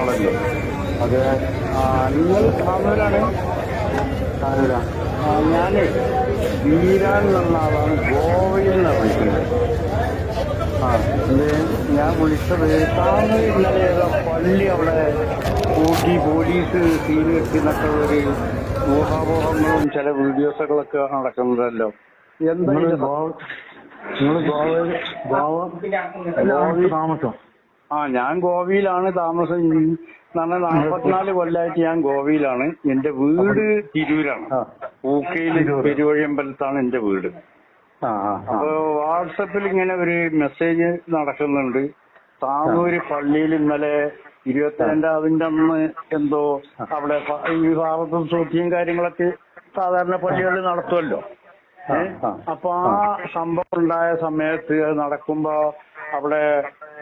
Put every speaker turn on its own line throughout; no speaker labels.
ആളല്ലോ
അത്
നിങ്ങൾ താമരാണ്
ആരാ
ഞാൻ ഞാനേ വീരാൻ എന്നുള്ള ആളാണ്. ഗോവയിൽ നിന്ന് വിളിക്കുന്നത്.
ആ
ഇത് ഞാൻ വിളിച്ചത് താങ്കൾ ഇന്നലെ ഏതോ പള്ളി അവിടെ കൂട്ടി പോലീസ് സീൻ വെക്കുന്നൊക്കെ ഒരു ഊഹാപോഹങ്ങളും ചില വീഡിയോസുകളൊക്കെ നടക്കുന്നതല്ലോ. എന്താ നിങ്ങൾ
ഗോവ ഗോവ താമസം.
ആ ഞാൻ ഗോവയിലാണ് താമസം. നല്ല നാൽപ്പത്തിനാല് കൊല്ലമായിട്ട് ഞാൻ ഗോവയിലാണ്. എന്റെ വീട് തിരൂരാണ്. പൂക്കയിൽ. പെരുവഴിയമ്പലത്താണ് എന്റെ വീട്. അപ്പൊ വാട്സപ്പിൽ ഇങ്ങനെ ഒരു മെസ്സേജ് നടക്കുന്നുണ്ട്. താനൂര് പള്ളിയിൽ ഇന്നലെ ഇരുപത്തിരണ്ടാവിന്റെ അന്ന് എന്തോ അവിടെ ഈ ഭാഗത്തും സൂക്ഷിയും കാര്യങ്ങളൊക്കെ സാധാരണ പള്ളികളിൽ നടത്തുമല്ലോ.
ഏഹ്.
അപ്പൊ ആ. സംഭവം ഉണ്ടായ സമയത്ത് അത് നടക്കുമ്പോ അവിടെ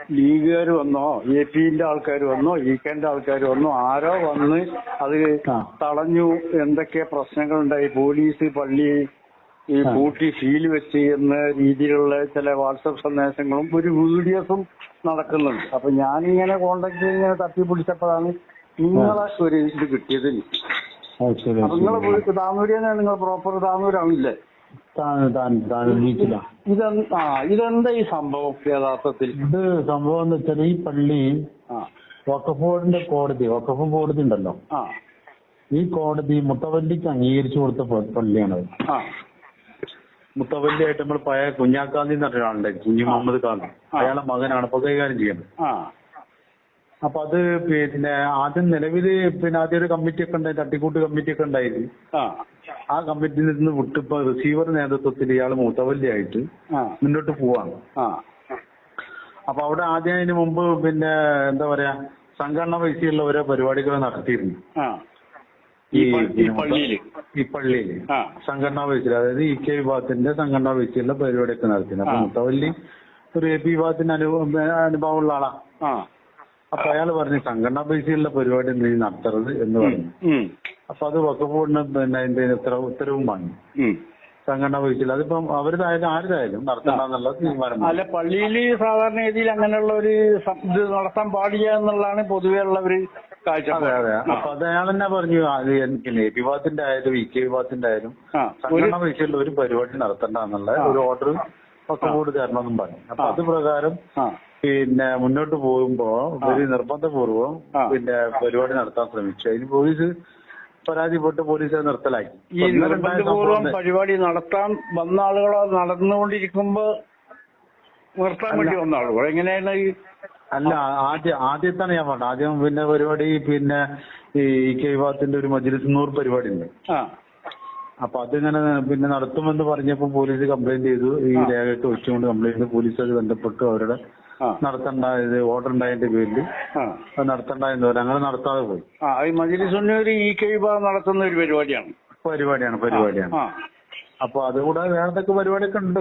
ലീഗുകാർ വന്നോ എ പിന്റെ ആൾക്കാർ വന്നോ ഇ കെന്റെ ആൾക്കാർ വന്നോ ആരോ വന്ന് അത്
തളഞ്ഞു
തടഞ്ഞു. എന്തൊക്കെ പ്രശ്നങ്ങളുണ്ടായി? പോലീസ് പള്ളി ഈ പൂട്ടി സീൽ വെച്ച് എന്ന രീതിയിലുള്ള ചില വാട്സപ്പ് സന്ദേശങ്ങളും ഒരു വീഡിയോസും നടക്കുന്നുണ്ട്. അപ്പൊ ഞാനിങ്ങനെ കോണ്ടാക്ട് ചെയ്ത് ഇങ്ങനെ തട്ടി പിടിച്ചപ്പോഴാണ് നിങ്ങളെ ഒരു ഇത് കിട്ടിയത്. അപ്പൊ നിങ്ങളെ വീട് താന്നൂര് തന്നെയാണ് നിങ്ങൾ പ്രോപ്പർ താന്നൂരാണല്ലേ ഇതെന്താ ഇതെന്താ ഈ സംഭവം യഥാർത്ഥത്തിൽ?
ഇത് സംഭവം എന്ന് വെച്ചാൽ ഈ പള്ളി വഖഫ് ബോർഡിന്റെ കോടതി വഖഫ് കോടതി ഉണ്ടല്ലോ. ഈ കോടതി മുത്തവല്ലിക്ക് അംഗീകരിച്ചു കൊടുത്ത പള്ളിയാണ് പള്ളിയാണത്. ആയിട്ട് നമ്മൾ പഴയ കുഞ്ഞാക്കാന്തി എന്ന് പറഞ്ഞ ഒരാളുണ്ടായി കുഞ്ഞു മുഹമ്മദ്
ആ.
അയാളെ മകനാണ് ഇപ്പൊ കൈകാര്യം ചെയ്യുന്നത് അപ്പൊ അത് പിന്നെ ആദ്യം നിലവിൽ പിന്നെ ആദ്യം ഒരു കമ്മിറ്റി ഒക്കെ ഉണ്ടായി തട്ടിക്കൂട്ട് കമ്മിറ്റി ഒക്കെ ഉണ്ടായിരുന്നു.
ആ.
കമ്മിറ്റിയിൽ നിന്ന് വിട്ടിപ്പോ റിസീവർ നേതൃത്വത്തിൽ ഇയാൾ മൂത്തവല്ലിയായിട്ട്
ആയിട്ട്
മുന്നോട്ട് പോവാണ്. അപ്പൊ അവിടെ ആദ്യം അതിന് മുമ്പ് പിന്നെ എന്താ പറയാ സംഘടന പൈസയുള്ള ഓരോ പരിപാടികൾ നടത്തിയിരുന്നു.
ഈ ഈ
പള്ളിയിൽ. സംഘടനാ പൈസയിൽ അതായത് ഇ കെ വിഭാഗത്തിന്റെ സംഘടനാ പൈസയുള്ള പരിപാടിയൊക്കെ നടത്തിയിരുന്നു. അപ്പൊ. മുത്തവല്ലി ഒരു എ പി വിഭാഗത്തിന് അനുഭവം അനുഭവമുള്ള ആളാ. അപ്പൊ അയാൾ പറഞ്ഞു സംഘടനാ പൈസയുള്ള പരിപാടി നീ നടത്തരുത് എന്ന് പറഞ്ഞു. അപ്പൊ അത് വകുപ്പ് ബോർഡിന് പിന്നെ അതിന്റെ ഉത്തരവ് ഉത്തരവും വാങ്ങി. സംഘടനാ പൈസയിൽ അതിപ്പം അവരിതായാലും ആരുതായാലും നടത്തണമെന്നുള്ള തീരുമാനം
അല്ല പള്ളിയിൽ സാധാരണ രീതിയിൽ അങ്ങനെയുള്ള ഒരു ഇത് നടത്താൻ പാടില്ല എന്നുള്ളതാണ് പൊതുവെ ഉള്ള ഒരു
അതെ
കാഴ്ചപ്പാട്.
അതെ അപ്പൊ അത് അയാൾ തന്നെ പറഞ്ഞു അത് എനിക്ക് എ പി വിഭാഗത്തിന്റെ ആയാലും ഇ കെ വിഭാഗത്തിന്റെ ആയാലും
ഒരു
സംഘടനാ പൈസയുള്ള ഒരു പരിപാടി നടത്തണ്ട എന്നുള്ള ഒരു ഓർഡർ വകുപ്പ്
കൂടി
ബോർഡ് തരണമെന്നും പറഞ്ഞു. അപ്പൊ അത് പ്രകാരം പിന്നെ മുന്നോട്ട് പോകുമ്പോ ഒരു നിർബന്ധപൂർവം
ആ.
പിന്നെ പരിപാടി നടത്താൻ ശ്രമിച്ചു. അതിന് പോലീസ് പരാതിപ്പെട്ട് പോലീസ് അത് നിർത്തലാക്കി.
ഈ
നിർബന്ധപൂർവം
പരിപാടി നടത്താൻ വന്ന ആളുകളോ നടന്നുകൊണ്ടിരിക്കുമ്പോ നിർത്താൻ വേണ്ടി വന്ന ആളുകൾ എങ്ങനെയാണ് ഈ
അല്ല ആദ്യം ആദ്യത്താണ് ഞാൻ പറഞ്ഞത്. ആദ്യം പിന്നെ പരിപാടി പിന്നെ ഈ കെ വിഭാഗത്തിന്റെ ഒരു മജ്ലിസ് നൂർ പരിപാടി ഉണ്ട് അപ്പൊ അതിങ്ങനെ പിന്നെ നടത്തുമെന്ന് പറഞ്ഞപ്പോ പോലീസ് കംപ്ലൈന്റ് ചെയ്തു. ഈ. രേഖയൊക്കെ വെച്ചുകൊണ്ട് കംപ്ലൈന്റ് ചെയ്തു. പോലീസ് അത് ബന്ധപ്പെട്ടു അവരുടെ നടത്തണ്ട ഇത് ഓർഡർ ഉണ്ടായതിന്റെ പേരിൽ അത് നടത്തണ്ട എന്ന് പറഞ്ഞു. അങ്ങനെ നടത്താതെ പോയി.
ആ ഈ ഇ കെ വിഭാഗം നടത്തുന്ന ഒരു പരിപാടിയാണ്.
പരിപാടിയാണ് പരിപാടിയാണ്. അപ്പൊ അതുകൂടാതെ വേറെ എന്തൊക്കെ പരിപാടിയൊക്കെ ഉണ്ട്.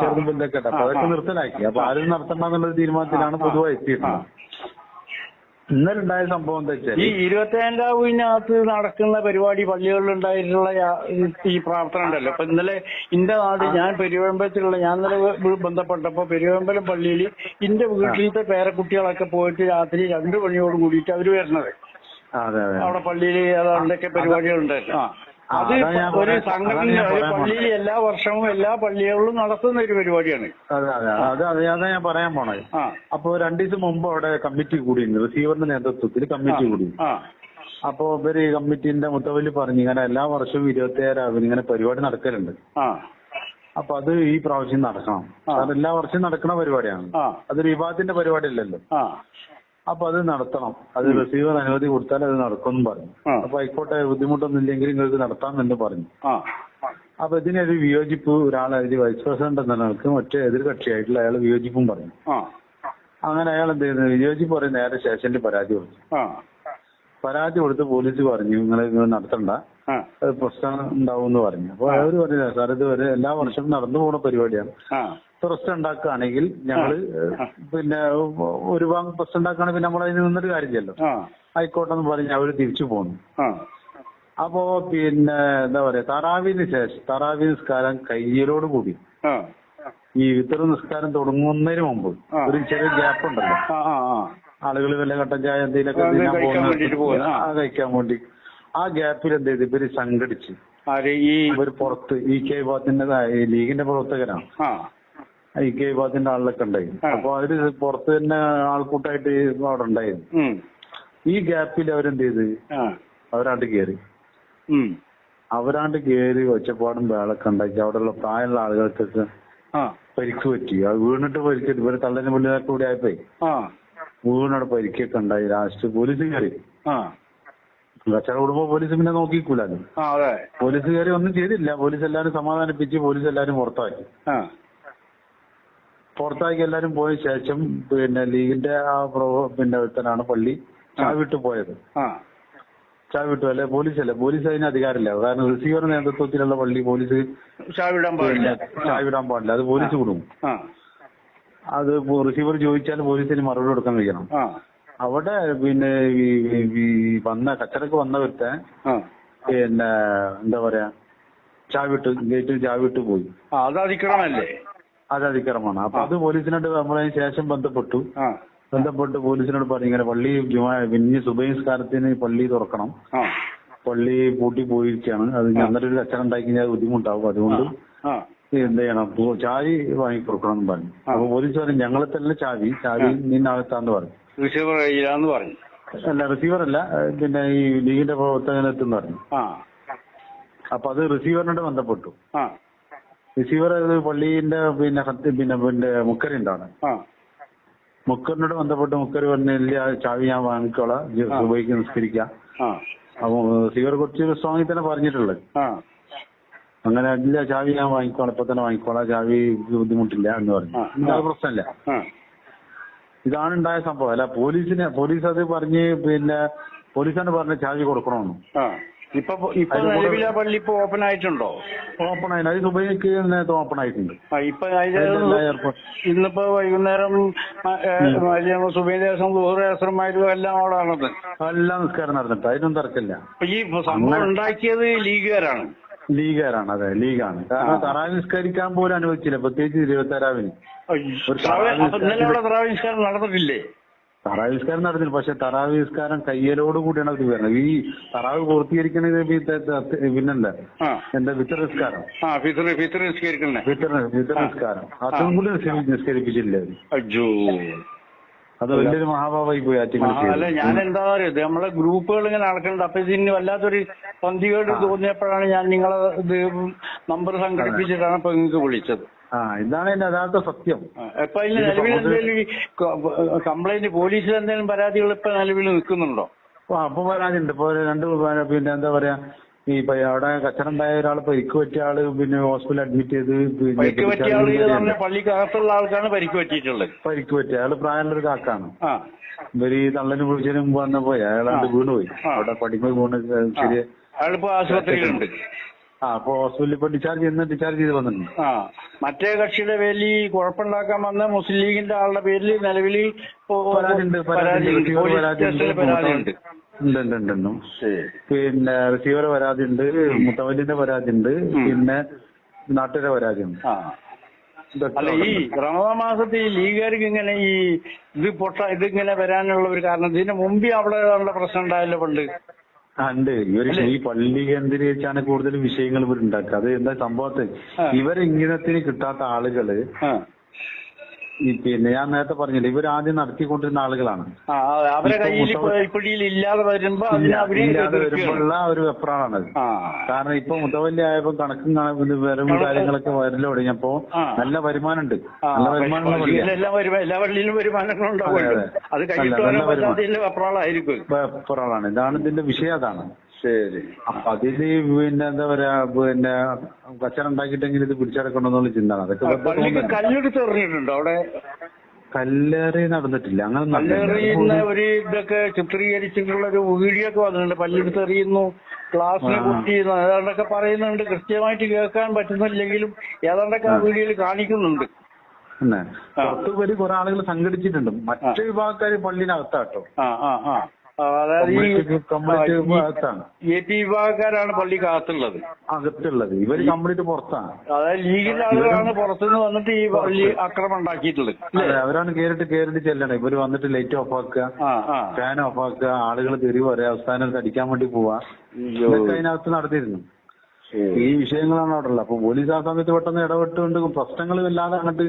ചെറുതും വലുതൊക്കെ. അപ്പൊ അതൊക്കെ നിർത്തലാക്കി. അപ്പൊ ആരും നടത്തണ്ട എന്നുള്ള തീരുമാനത്തിലാണ്. പൊതുവായി എത്തിയിട്ടുള്ളത് ഇന്നലെ ഉണ്ടായ സംഭവം എന്താ
ഈ
ഇരുപത്തേഴാം
ഇരുപത്തിരണ്ടാവിനകത്ത് നടക്കുന്ന പരിപാടി പള്ളികളിൽ ഉണ്ടായിട്ടുള്ള യാ- ഈ- പ്രാർത്ഥന ഉണ്ടല്ലോ. അപ്പൊ ഇന്നലെ ഇന്റെ നാട് ഞാൻ പെരുവമ്പലത്തിലുള്ള ഞാൻ ഇന്നലെ ബന്ധപ്പെട്ടപ്പോ പെരുവമ്പലം പള്ളിയിൽ ഇന്റെ വീട്ടിലത്തെ പേരക്കുട്ടികളൊക്കെ പോയിട്ട് രാത്രി രണ്ടു മണിയോട് കൂടിയിട്ട് അവർ
അതെ
അവിടെ പള്ളിയിൽ ഏതാണ്ടൊക്കെ പരിപാടികൾ ഉണ്ടായിരുന്നു ആ, അത് ഒരു സംഘടന ഒരു പള്ളിയിൽ എല്ലാ വർഷവും എല്ലാ പള്ളികളിലും നടത്തുന്ന ഒരു പരിപാടിയാണ്.
അതെ അതെ. അത് അതെ അതാ ഞാൻ പറയാൻ പോണത് അപ്പൊ രണ്ടു ദിവസം മുമ്പ് അവിടെ കമ്മിറ്റി കൂടിയിരുന്നു. റിസീവറിന്റെ നേതൃത്വത്തിൽ കമ്മിറ്റി കൂടി അപ്പൊ ഇവർ ഈ കമ്മിറ്റിന്റെ മുത്തവല്ലി പറഞ്ഞു ഇങ്ങനെ എല്ലാ വർഷവും ഇരുപത്തി ഏഴാവിന് ഇങ്ങനെ പരിപാടി നടക്കലുണ്ട്. അപ്പൊ അത് ഈ പ്രാവശ്യം നടക്കണം.
അത്
കാരണം എല്ലാ വർഷവും നടക്കണ പരിപാടിയാണ്.
അത്
അതൊരു വിവാദത്തിന്റെ പരിപാടി അല്ലല്ലോ. അപ്പൊ അത് നടത്തണം. അത് റിസീവർ അനുമതി കൊടുത്താൽ അത് നടക്കുമെന്ന് പറഞ്ഞു. അപ്പൊ ആയിക്കോട്ടെ ബുദ്ധിമുട്ടൊന്നും ഇല്ലെങ്കിൽ നിങ്ങൾക്ക് നടത്താം എന്ന് പറഞ്ഞു അപ്പൊ ഇതിനൊരു വിയോജിപ്പ് ഒരാൾ അതിൽ വൈസ് പ്രസിഡന്റ് എന്ന നിലയ്ക്ക് മറ്റേ എതിർ കക്ഷിയായിട്ടുള്ള അയാൾ വിയോജിപ്പും പറഞ്ഞു. അങ്ങനെ അയാൾ എന്ത് ചെയ്യുന്നു? വിയോജിപ്പ് പറയും നേരെ സ്റ്റേഷനിൽ പരാതി കൊടുത്തു. പരാതി കൊടുത്ത് പോലീസ് പറഞ്ഞു നിങ്ങൾ നടത്തണ്ട. പ്രശ്നം ഉണ്ടാവും എന്ന് പറഞ്ഞു. അപ്പൊ അവർ പറഞ്ഞു സാർ ഇത് വരെ എല്ലാ വർഷവും നടന്നു പോണ പരിപാടിയാണ്. പ്രശ്നം ഉണ്ടാക്കുകയാണെങ്കിൽ
ഞങ്ങൾ
പിന്നെ ഒരു ഭാഗം പ്രശ്നം ഉണ്ടാക്കുകയാണെങ്കിൽ പിന്നെ നമ്മൾ അതിന് നിന്നൊരു കാര്യമില്ലല്ലോ. ആയിക്കോട്ടെ എന്ന് പറഞ്ഞ് അവർ തിരിച്ചു പോന്നു. അപ്പോ പിന്നെ എന്താ പറയാ തറാവിന് ശേഷം തറാവി നിസ്കാരം കയ്യലോട് കൂടി. ഈ വിത്തർ നിസ്കാരം തുടങ്ങുന്നതിന് മുമ്പ് ഒരു ചെറിയ ഗ്യാപ്പ് ഉണ്ടല്ലോ. ആളുകൾ വല്ല കട്ടൻ ചായ എന്തെങ്കിലുമൊക്കെ
കഴിക്കാൻ ആ.
കഴിക്കാൻ വേണ്ടി. ആ ഗ്യാപ്പിൽ എന്ത് ചെയ്തു? ഇവർ സംഘടിച്ച്. ഇവർ പുറത്ത് ഈ കെ ഭാഗത്തിന്റെ ലീഗിന്റെ പ്രവർത്തകരാണ്.
ആ
ഇ കെ വിഭാഗത്തിന്റെ ആളിലൊക്കെ ഉണ്ടായി അപ്പൊ അവർ പുറത്ത് തന്നെ ആൾക്കൂട്ടായിട്ട് അവിടെ ഉണ്ടായിരുന്നു.
ഈ
ഈ ഗ്യാപ്പിൽ അവരെന്ത് ചെയ്ത്? അവരാണ്ട്
കേറി.
അവരാണ്ട് കേറി ഒച്ചപ്പാടും വേളൊക്കെ ഉണ്ടാക്കി അവിടെയുള്ള പ്രായമുള്ള ആളുകൾക്കൊക്കെ പരിക്ക് പറ്റി. അത് വീണിട്ട് പരിക്കിട്ട് ഇവർ തള്ളന് മുന്നിലൊക്കെ കൂടി ആയപ്പോ വീണവിടെ പരിക്കൊക്കെ ഉണ്ടായി. ലാസ്റ്റ് പോലീസ് കയറി കച്ചറ കുടുംബം പോലീസ് പിന്നെ നോക്കിക്കൂലല്ലോ. പോലീസ് കയറി ഒന്നും ചെയ്തില്ല. പോലീസ് എല്ലാരും സമാധാനിപ്പിച്ച് പോലീസ് എല്ലാരും പുറത്താക്കി. പുറത്താക്കി എല്ലാരും പോയ ശേഷം പിന്നെ ലീഗിന്റെ ആ പ്രോ പിന്നെ ഒരുത്തനാണ് പള്ളി. ചാവിട്ട് പോയത്. ചാവിട്ടു അല്ലെ? പോലീസ് അല്ലെ പോലീസ് അതിന് അധികാരമില്ല. കാരണം റിസീവർ നേതൃത്വത്തിലുള്ള പള്ളി പോലീസ്
ചാവിടാൻ പാടില്ല.
ചാവിടാൻ പാടില്ല. അത് പോലീസ് കൊടുക്കും അത് റിസീവർ ചോദിച്ചാൽ പോലീസിന് മറുപടി കൊടുക്കാൻ കഴിയണം
ആ.
അവിടെ പിന്നെ ഈ വന്ന കച്ചറക്ക് വന്ന ഒരുത്തൻ പിന്നെ എന്താ പറയാ? ചാവിട്ട് ഗേറ്റിൽ ചാവിട്ട് പോയി.
ആ അത്
അതിക്രമമാണ് അപ്പൊ അത് പോലീസിനോട് നമ്മളതിന് ശേഷം ബന്ധപ്പെട്ടു. ബന്ധപ്പെട്ട് പോലീസിനോട് പറഞ്ഞു ഇങ്ങനെ പള്ളി ജുമാ പിന്നെ സുബൈസ്കാരത്തിന് പള്ളി തുറക്കണം. പള്ളി പൂട്ടി പോയിരിക്കുകയാണ്. അത് അന്നേരം ഒരു കച്ചറ ഉണ്ടാക്കി കഴിഞ്ഞാൽ ബുദ്ധിമുട്ടാവും. അതുകൊണ്ട് എന്ത് ചെയ്യണം? ചാവി വാങ്ങി എന്ന് പറഞ്ഞു അപ്പൊ പോലീസ് പറഞ്ഞു ഞങ്ങളെ തന്നെ ചാവി. ചാവി നിന്നകത്താന്ന് പറഞ്ഞു.
റിസീവർ കയ്യിലാന്ന് പറഞ്ഞു.
അല്ല റിസീവർ അല്ല പിന്നെ ഈ ലീഗിന്റെ പ്രവർത്തകനെത്തുന്ന് പറഞ്ഞു. അപ്പൊ അത് റിസീവറിനോട് ബന്ധപ്പെട്ടു. റിസീവർ പള്ളിന്റെ പിന്നെ പിന്നെ പിന്നെ മുക്കരിണ്ടാണ് മുക്കറിനോട് ബന്ധപ്പെട്ട് മുക്കർ പറഞ്ഞില്ല ചാവി ഞാൻ വാങ്ങിക്കോളാം. സുബൈക്ക് നിസ്കരിക്കാം. അപ്പൊ റിസീവർ കുറച്ച് സ്ട്രോങ്ങിൽ തന്നെ പറഞ്ഞിട്ടുള്ളത്. അങ്ങനെ ഇല്ല ചാവി ഞാൻ വാങ്ങിക്കോളാം ഇപ്പൊ തന്നെ വാങ്ങിക്കോളാം ചാവി ബുദ്ധിമുട്ടില്ല എന്ന് പറഞ്ഞു. അത് പ്രശ്നമില്ല. ഇതാണ് ഉണ്ടായ സംഭവം. അല്ല പോലീസിനെ പോലീസ് അത് പറഞ്ഞ് പിന്നെ പോലീസാണ് പറഞ്ഞ ചാവി കൊടുക്കണമെന്ന്.
ഇപ്പൊ ഇപ്പൊ
കൂടെ-
നിലവിലെ പള്ളി ഇപ്പൊ ഓപ്പൺ ആയിട്ടുണ്ടോ?
ഓപ്പൺ ആയി അത് സുബൈക്ക് നേരത്തെ ഓപ്പൺ ആയിട്ടുണ്ട്.
ആ ഇപ്പൊ ഇന്നിപ്പോ വൈകുന്നേരം സുബൈദേശം ദൂരേശ്വരന്മാരും എല്ലാം അവിടെ നടന്നത്.
എല്ലാ നിസ്കാരം നടന്നിട്ട്. അതിനൊന്നും തർക്കമില്ല
ഈ സംഭവം ഉണ്ടാക്കിയത് ലീഗുകാരാണ്.
ലീഗാരാണ് അതെ ലീഗാണ്. കാരണം
ആ.
തറാവി നിസ്കരിക്കാൻ പോലും അനുവദിച്ചില്ല. പ്രത്യേകിച്ച്
ഇരുപത്തി ആറാവിന് നടന്നിട്ടില്ലേ?
തറാവി നിസ്കാരം നടന്നില്ല പക്ഷെ തറാവി നിസ്കാരം കയ്യലോട് കൂടിയാണ് അവർ വരുന്നത്. ഈ തറാവ് പൂർത്തീകരിക്കുന്നത് ഈ ത- ത- പിന്നെന്താ
ആ.
എന്താ വിത്തർ നിസ്കാരം
ഫിത്തർ ഫിത്തർ നിസ്കരിക്കണേ
വിത്തർ വിത്തർ നിസ്കാരം അതും കൂടി നിസ്കരി- നിസ്കരിപ്പിച്ചില്ല
അയ്യോ.
അത് വലിയൊരു മഹാഭാവായി പോയി
അല്ല ഞാൻ എന്താ പറയുക നമ്മളെ ഗ്രൂപ്പുകൾ ഇങ്ങനെ നടക്കുന്നുണ്ട്. അപ്പൊ ഇതിന് വല്ലാത്തൊരു പന്തികേട് തോന്നിയപ്പോഴാണ് ഞാൻ നിങ്ങളെ ഇത് നമ്പർ സംഘടിപ്പിച്ചിട്ടാണ് ഇപ്പൊ നിങ്ങൾക്ക് വിളിച്ചത്.
ഇതാണ് എന്റെ യഥാർത്ഥ സത്യം.
ആ, ഇപ്പൊ അതിന് നിലവിൽ എന്തെങ്കിലും കംപ്ലൈന്റ് പോലീസിൽ എന്തെങ്കിലും പരാതികൾ ഇപ്പൊ നിലവിൽ നിൽക്കുന്നുണ്ടോ?
അപ്പൊ പരാതി ഉണ്ട് ഇപ്പൊ രണ്ട് പിന്നെ എന്താ പറയാ ഈ അവിടെ അവിടെ കച്ചറുണ്ടായ ഒരാൾ പരിക്ക് പറ്റിയ ആൾ പിന്നെ ഹോസ്പിറ്റലിൽ അഡ്മിറ്റ് ചെയ്ത് പിന്നെ
പരിക്ക് പറ്റിയ ആൾ പള്ളിക്കകത്തുള്ള ആൾക്കാണ് പരിക്ക് പറ്റിയിട്ടുള്ളത്.
പരിക്ക് പറ്റിയ അയാൾ പ്രായമുള്ള ഒരു കാക്കാണ് ഇവർ ഈ തള്ളന് പിടിച്ചതിന് മുമ്പ് പോയി അയാളാണ്ട് വീണ്
പോയി.
അവിടെ പഠിക്കുമ്പോൾ വീണ്. ശരി
അയാളിപ്പോ ആശുപത്രിയിലുണ്ട്.
ആ അപ്പൊ ഹോസ്പിറ്റലിൽ ഇപ്പൊ ഡിസ്ചാർജ് ചെയ്യുന്ന ഡിസ്ചാർജ് ചെയ്ത് വന്നിട്ടുണ്ട്.
ആ മറ്റേ കക്ഷിയുടെ പേരിൽ ഈ കുഴപ്പമുണ്ടാക്കാൻ വന്ന മുസ്ലിം ലീഗിന്റെ ആളുടെ പേരിൽ നിലവിൽ
പരാതിയുണ്ട് പരാതിയുണ്ട്. പരാതി
പോലീസ്
പരാതിയുണ്ട്
സ്റ്റേഷനിൽ
ഉണ്ട് ഉണ്ട് ഉണ്ട് ഉണ്ട്. പിന്നെ റിസീവർ പരാതിയുണ്ട് മുത്തവല്ലിന്റെ പരാതിയുണ്ട്. പിന്നെ നാട്ടുകാരെ പരാതിയുണ്ട്.
അല്ല ഈ റമദാൻ മാസത്തിൽ ലീഗുകാർക്ക് ഇങ്ങനെ ഈ ഇത് പൊട്ട ഇതിങ്ങനെ വരാനുള്ള ഒരു കാരണം ഇതിന് മുമ്പേ അവിടെ പ്രശ്നം ഉണ്ടായല്ലോ പണ്ട്.
ആ, ഉണ്ട്.
ഇവർ
ഈ പള്ളി കേന്ദ്രീകരിച്ചാണ് കൂടുതൽ വിഷയങ്ങൾ ഇവർ ഉണ്ടാക്കുക. അത് എന്താ സംഭവത്തെ?
ഇവർ
ഇവരെ കിട്ടാത്ത
ആളുകൾ
ഈ പിന്നെ ഞാൻ നേരത്തെ പറഞ്ഞില്ലേ ഇവർ ആദ്യം നടത്തിക്കൊണ്ടിരുന്ന ആളുകളാണ്.
ആ അവരെ
ഇപ്പൊ
കയ്യിൽ പിടിയിൽ ഇല്ലാതെ വരുമ്പോ.
വരുമ്പോഴുള്ള ഒരു വെപ്രാണത്
ആ.
കാരണം ഇപ്പൊ മുതവല്ലി ആയപ്പോ കണക്കും വരവും കാര്യങ്ങളൊക്കെ വരൽ തുടങ്ങിയപ്പോ നല്ല വരുമാനമുണ്ട്. നല്ല
വരുമാനം എല്ലാ പള്ളിയിലും വരുമാനങ്ങൾ ഉണ്ടാവുമല്ലോ.
അതെ,
കഴിഞ്ഞിട്ട്.
വെപ്രാളാണ്. ഇതാണ് ഇതിന്റെ വിഷയം അതാണ്.
ശരി
അപ്പൊ അതിൽ പിന്നെ എന്താ പറയാ പിന്നെ കച്ചറ ഉണ്ടാക്കിയിട്ടെങ്കിലും ഇത് പിടിച്ചടക്കണമെന്നുള്ള ചിന്ത. അതൊക്കെ വെറുതെ
പള്ളിക്ക്
തോന്നൽ.
കല്ലെടുത്ത് എറിഞ്ഞിട്ടുണ്ടോ അവിടെ
കല്ലേറി നടന്നിട്ടില്ല അങ്ങനെ
കല്ലെറിയുന്ന
നടന്നില്ല.
ഒരു ഇതൊക്കെ ചിത്രീകരിച്ചിട്ടുള്ള ഒരു വീഡിയോ ഒക്കെ വന്നിട്ടുണ്ട് പല്ലെടുത്ത് എറിയുന്നു ക്ലാസ്സിനെ. കുത്തി ഏതാണ്ടൊക്കെ പറയുന്നുണ്ട് കൃത്യമായിട്ട് കേൾക്കാൻ പറ്റുന്നില്ലെങ്കിലും ഏതാണ്ടൊക്കെ ആ. വീഡിയോയിൽ കാണിക്കുന്നുണ്ട്
പിന്നെ
ആ.
പുറത്ത് കുറെ ആളുകൾ സംഘടിച്ചിട്ടുണ്ട് മറ്റു വിഭാഗക്കാര് പള്ളിനകത്താട്ടോ
അതായത് ഈ എ പി വിഭാഗക്കാരാണ് പള്ളി കാത്തുള്ളത്.
അകത്തുള്ളത്. ഇവർ കംപ്ലീറ്റ് പുറത്താണ്.
അതായത് ലീഗിന്റെ ആളുകളാണ് പുറത്തുനിന്ന് വന്നിട്ട് ഈ പള്ളി അക്രമം ഉണ്ടാക്കിയിട്ടുള്ളത്.
അവരാണ് കേറിട്ട് കേറിട്ട് ചെല്ലണം. ഇവർ വന്നിട്ട് ലൈറ്റ് ഓഫ് ആക്കുക ഫാൻ ഓഫ് ആക്കുക ആളുകൾ തെരുവ് വരെ അവസാനം അടിക്കാൻ വേണ്ടി പോവാ. ഇതൊക്കെ അതിനകത്ത് നടത്തിയിരുന്നു. ഈ വിഷയങ്ങളാണ് അവിടെ ഉള്ളത്. അപ്പൊ പോലീസ് ആ സമയത്ത് പെട്ടെന്ന് ഇടപെട്ടുകൊണ്ട് പ്രശ്നങ്ങൾ വല്ലാതെ അങ്ങോട്ട്